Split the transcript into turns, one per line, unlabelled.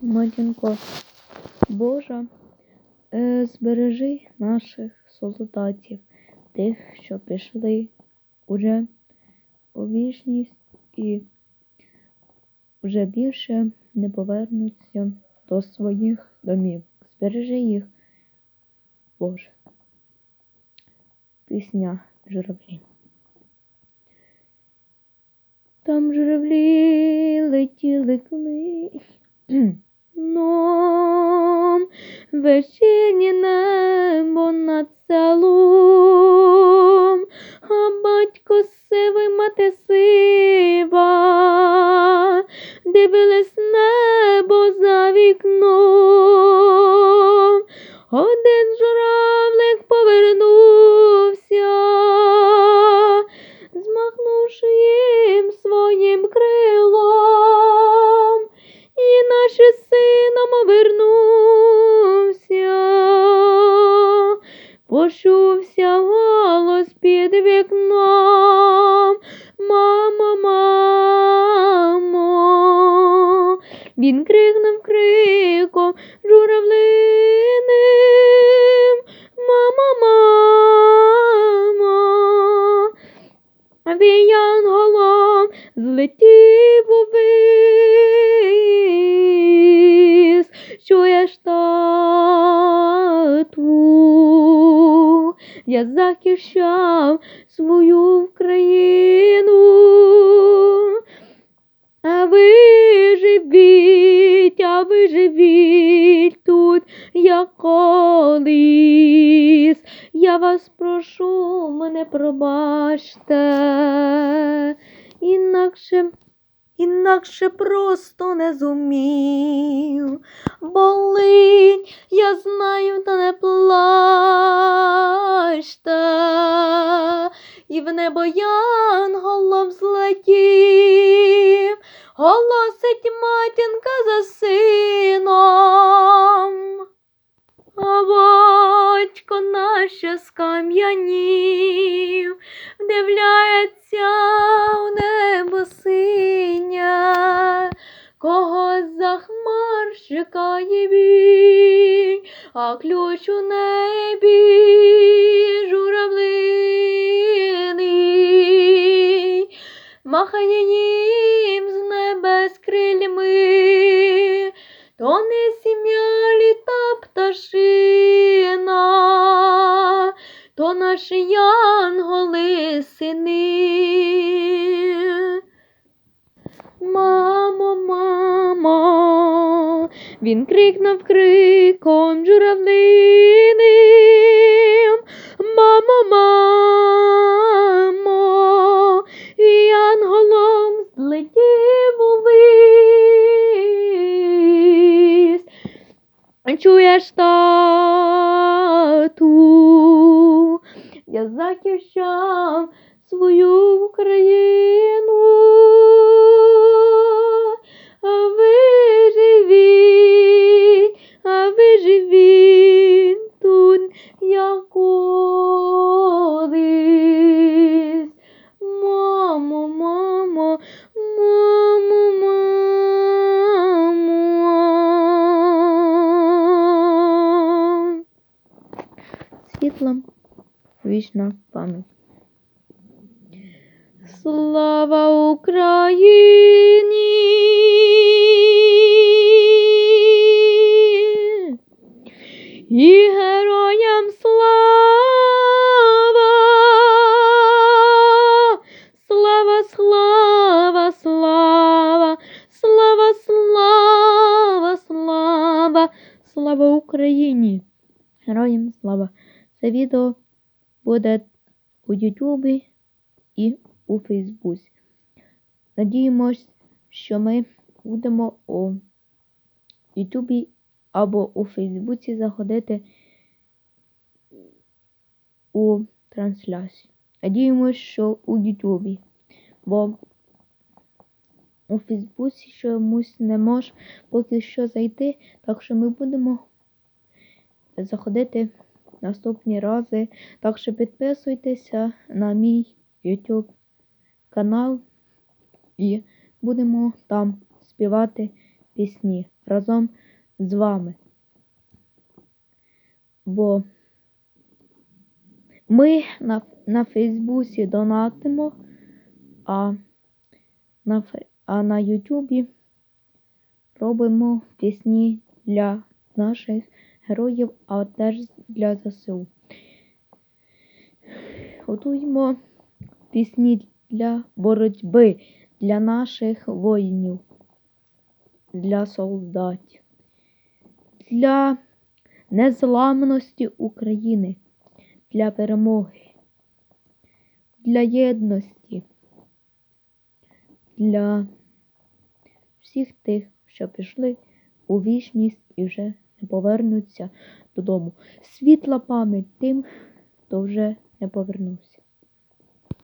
матінко Божа, е, збережи наших солдатів, тих, що пішли уже у вічність і вже більше не повернуться до своїх домів. Збережи їх, Боже. Пісня журавлі. Там журавлі летіли кли. Ном вечірнє небо над селом, а батько сивий мати сива, дивились небо за вікном. Один журавлик повернувся, змахнувши їм своїм крилом, і наче почувся голос під вікном. Мамо, мамо, він крикнув я захищав свою країну. А ви живіть, а ви живіть тут, як колись. Я вас прошу, мене пробачте, інакше, інакше просто не зумів. Болить, я знаю, та не плачте. І в небо янголом злетів, голосить матінка за сином. А батько наше скам'янів, вдивляється у небо синє, когось за хмар чекає він, а ключ у небі то не сім'я літа пташина, то наші янголи сини. Мамо, мамо, він крикнув криком журавлиним. Чуєш тату, я захищав свою Україну. Світлом вічна пам'ять. Слава Україні! І героям слава! Слава, слава, слава, слава, слава, слава, слава Україні! Героям слава! Це відео буде у Ютубі і у Фейсбуці. Надіємось, що ми будемо у Ютубі або у Фейсбуці заходити у трансляцію. Надіємось, що у Ютубі, бо у Фейсбуці чомусь не може поки що зайти, так що ми будемо заходити наступні рази. Так що підписуйтеся на мій YouTube канал і будемо там співати пісні разом з вами. Бо ми на, на Фейсбуці донатимо, а на, а на Ютубі робимо пісні для наших героїв, а теж для ЗСУ. Готуємо пісні для боротьби, для наших воїнів, для солдатів, для незламності України, для перемоги, для єдності, для всіх тих, що пішли у вічність і вже не повернуться додому. Світла пам'ять тим, хто вже не повернувся.